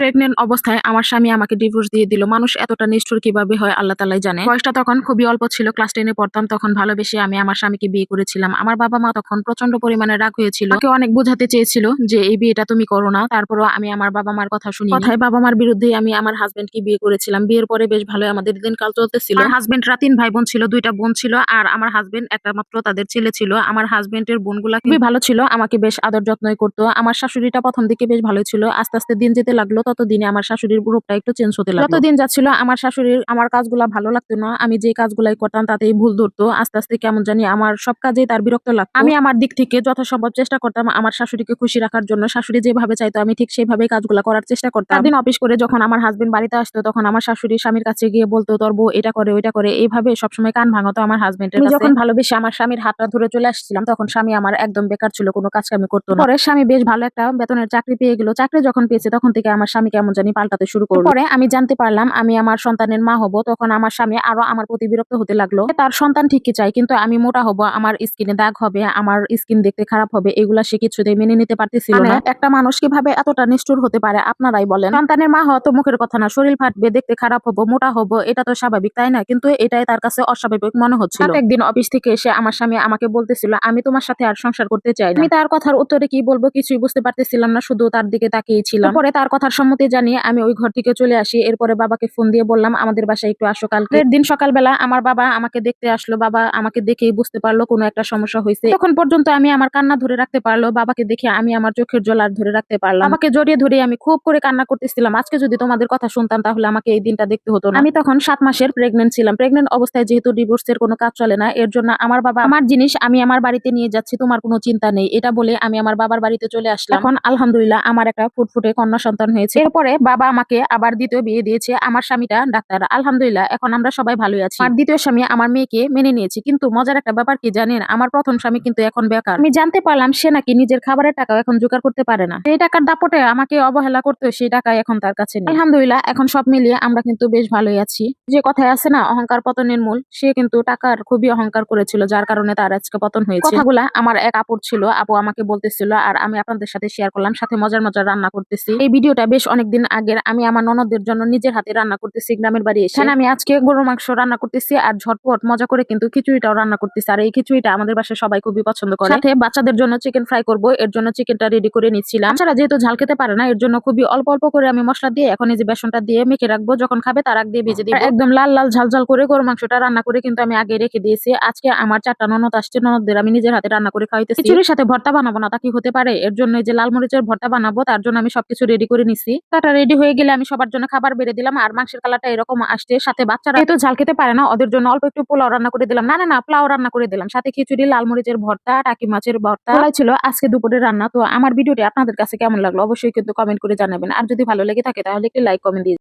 Pregnant অবস্থায় আমার স্বামী আমাকে ডিভোর্স দিয়ে দিল। মানুষ এতটা নিষ্ঠুর কীভাবে হয়, আল্লাহ তালাই জানে। বয়সটা তখন খুবই অল্প ছিল ক্লাস টেনে পড়তাম, তখন ভালোবেসে আমি আমার স্বামীকে বিয়ে করেছিলাম। আমার বাবা মা তখন প্রচণ্ড পরিমাণে রাগ হয়েছিল। কেউ অনেক বোঝাতে চেয়েছিল যে, এই বিয়েটা তুমি করো না। তারপরও আমি আমার বাবা মার কথা শুনি কথায় বাবা মার বিরুদ্ধে আমি আমার হাজবেন্ডকে বিয়ে করেছিলাম। বিয়ের পরে বেশ ভালো আমাদের দিনকাল চলতেছিল। হাজবেন্ডরা তিন ভাই বোন ছিল, দুইটা বোন ছিল, আর আমার হাজবেন্ড একটা তাদের ছেলে ছিল। আমার হাজবেন্ডের বোনগুলা খুবই ভালো ছিল, আমাকে বেশ আদর যত্নই করতো। আমার শাশুড়িটা প্রথম দিকে বেশ ভালো ছিল, আস্তে আস্তে দিন যেতে লাগল। তত দিনে আমার শাশুড়ির রূপটা একটু চেঞ্জ হতে লাগল। যতদিন যাচ্ছিল আমার শাশুড়ির আমার কাজগুলা ভালো লাগতো না। আমি যে কাজগুলাই করতাম তাতেই ভুল ধরতো। আস্তে আস্তে কেমন জানি আমার সব কাজে তার বিরক্ত লাগতো। আমি আমার দিক থেকে যথাসম্ভব চেষ্টা করতাম আমার শাশুড়িকে খুশি রাখার জন্য। শাশুড়ি যেভাবে চাইতো আমি ঠিক সেভাবে কাজগুলা করার চেষ্টা করতাম। দিন অফিস করে যখন আমার হাজবেন্ড বাড়িতে আসতো তখন আমার শাশুড়ি স্বামীর কাছে গিয়ে বলতো তোর বউ এটা করে ওইটা করে। এইভাবে সবসময় কান ভাঙতো আমার হাজবেন্ডের যখন ভালোবেসে আমার স্বামীর হাতটা ধরে চলে আসছিলাম তখন স্বামী আমার একদম বেকার ছিল কোনো কাজ কামি করতো না। পরে স্বামী বেশ ভালো একটা বেতনের চাকরি পেয়ে গেল। চাকরি যখন পেয়েছে তখন থেকে আমার স্বামী কেমন জানি পাল্টাতে শুরু করল। পরে আমি জানতে পারলাম আমি আমার সন্তানের মা হব তখন আমার স্বামী আরও আমার প্রতি বিরক্ত হতে লাগল। তার সন্তান ঠিকই চাই কিন্তু আমি মোটা হব আমার স্কিনে দাগ হবে আমার স্কিন দেখতে খারাপ হবে এগুলা সে কিছুতেই মেনে নিতে পারতেছিল না। একটা মানুষ কীভাবে এতটা নিষ্ঠুর হতে পারে আপনারাই বলেন। সন্তানের মা হওয়া তো মুখের কথা না শরীর ফাটবে দেখতে খারাপ হব মোটা হব এটা তো স্বাভাবিক তাই না? কিন্তু এটাই তার কাছে অস্বাভাবিক মনে হচ্ছিল। একদিন অফিস থেকে এসে আমার স্বামী আমাকে বলতেছিল আমি তোমার সাথে আর সংসার করতে চাই না। আমি তার কথার উত্তরে কি বলব কিছুই বুঝতে পারতেছিলাম না শুধু তার দিকে তাকিয়ে ছিলাম। পরে তার কথার সম্মতি জানিয়ে আমি ওই ঘর থেকে চলে আসি। এরপরে বাবাকে ফোন দিয়ে বললাম, আমাদের বাসায় একটু আসো কালকে। দিন সকালবেলা আমার বাবা আমাকে দেখতে আসলো। বাবা আমাকে দেখেই বুঝতে পারল কোনো একটা সমস্যা হয়েছে। তখন পর্যন্ত আমি আমার কান্না ধরে রাখতে পারল। বাবাকে দেখে আমি আমার চোখের জল আর ধরে রাখতে পারলাম। আমাকে জড়িয়ে ধরে আমি খুব করে কান্না করতেছিলাম। আজকে যদি তোমাদের কথা শুনতাম, তাহলে আমাকে এই দিনটা দেখতে হতো না। আমি তখন সাত মাসের প্রেগনেন্ট ছিলাম। প্রেগনেন্ট অবস্থায় যেহেতু ডিভোর্সের কোনো কাজ চলে না, এর জন্য আমার বাবা আমার জিনিস আমি আমার বাড়িতে নিয়ে যাচ্ছি, তোমার কোনো চিন্তা নেই। এটা বলে আমি আমার বাবার বাড়িতে চলে আসলাম। এখন আলহামদুলিল্লাহ, আমার একটা ফুটফুটে কন্যা সন্তান হয়েছে। এরপরে বাবা আমাকে আবার দ্বিতীয় বিয়ে দিয়েছে, আমার স্বামীটা ডাক্তার। আলহামদুলিল্লাহ, এখন আমরা সবাই ভালোই আছি। আর দ্বিতীয় স্বামী আমার মেয়েকে মেনে নিয়েছি, কিন্তু মজার একটা ব্যাপার কি জানেন, আমার প্রথম স্বামী কিন্তু এখন বেকার। আমি জানতে পারলাম সে নাকি নিজের খাবারের টাকা এখন জোগাড় করতে পারে না। এই টাকার দাপটে আমাকে অবহেলা করতে সেই টাকা এখন তার কাছে নেই। আলহামদুলিল্লাহ, এখন সব মিলিয়ে আমরা কিন্তু বেশ ভালোই আছি। যে কথায় আছে না, অহংকার পতনের মূল, সে কিন্তু টাকার খুবই অহংকার করেছিল, যার কারণে তার আজকে পতন হয়েছে। কথাগুলা আমার এক আপুর ছিল, আপু আমাকে বলতেছিল, আর আমি আপনাদের সাথে শেয়ার করলাম, সাথে মজার মজার রান্না করতেছি। এই ভিডিওটা বেশ অনেকদিন আগের আমি আমার ননদের জন্য নিজের হাতে রান্না করতেছি গ্রামের বাড়ি এসে। আমি আজকে গরু মাংস রান্না করতেছি আর ঝটপট মজা করে কিন্তু খিচুড়িটাও রান্না করতেছি। আর এই খিচুড়িটা আমাদের বাসায় সবাই খুবই পছন্দ করে। সাথে বাচ্চাদের জন্য চিকেন ফ্রাই করব এর জন্য চিকেনটা রেডি করে নিচ্ছিলাম। বাচ্চারা যেহেতু ঝাল খেতে পারে না এর জন্য খুবই অল্প অল্প করে আমি মশলা দিয়ে এখন এই যে বেসনটা দিয়ে মেখে রাখব যখন খাবে তার আগ দিয়ে ভেজে দিব। একদম লাল লাল ঝাল ঝাল করে গরু মাংসটা রান্না করে কিন্তু আমি আগে রেখে দিয়েছি। আজকে আমার চারটা ননদ আসছে ননদদের আমি নিজের হাতে রান্না করে খাওয়াইতেছি। খিচুড়ির সাথে ভর্তা বানাবো না তা কি হতে পারে? এর জন্য এই যে লাল মরিচের ভর্তা বানাবো তার জন্য আমি সবকিছু রেডি করে নিছি। তাটা রেডি হয়ে গেলে আমি সবার জন্য খাবার বেড়ে দিলাম, আর মাংসের কালারটা এরকম আসছে, সাথে বাচ্চারা তো ঝাল খেতে পারে না, ওদের জন্য অল্প একটু পোলাও রান্না করে দিলাম। না না না, পোলাও রান্না করে দিলাম। সাথে খিচুড়ি, লাল মরিচের ভর্তা, টাকি মাছের ভর্তা। ছিল আজকে দুপুরে রান্না, তো আমার ভিডিওটি আপনাদের কাছে কেমন লাগল অবশ্যই কিন্তু কমেন্ট করে জানাবেন। আর যদি ভালো লেগে থাকে তাহলে একটু লাইক কমেন্ট দিয়ে